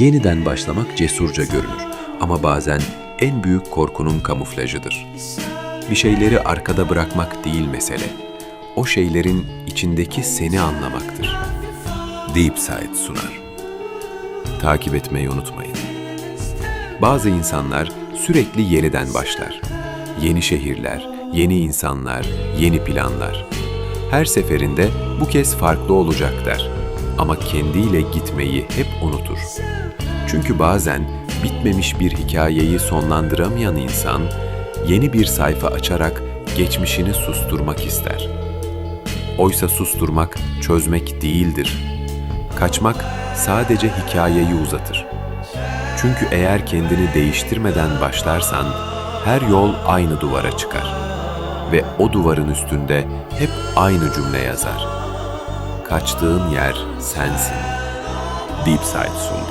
Yeniden başlamak cesurca görünür ama bazen en büyük korkunun kamuflajıdır. Bir şeyleri arkada bırakmak değil mesele. O şeylerin içindeki seni anlamaktır. Deep Side sunar. Takip etmeyi unutmayın. Bazı insanlar sürekli yeniden başlar. Yeni şehirler, yeni insanlar, yeni planlar. Her seferinde bu kez farklı olacak der. Ama kendiyle gitmeyi hep unutur. Çünkü bazen bitmemiş bir hikayeyi sonlandıramayan insan yeni bir sayfa açarak geçmişini susturmak ister. Oysa susturmak çözmek değildir. Kaçmak sadece hikayeyi uzatır. Çünkü eğer kendini değiştirmeden başlarsan her yol aynı duvara çıkar. Ve o duvarın üstünde hep aynı cümle yazar. Kaçtığın yer sensin. Deep Side sundu.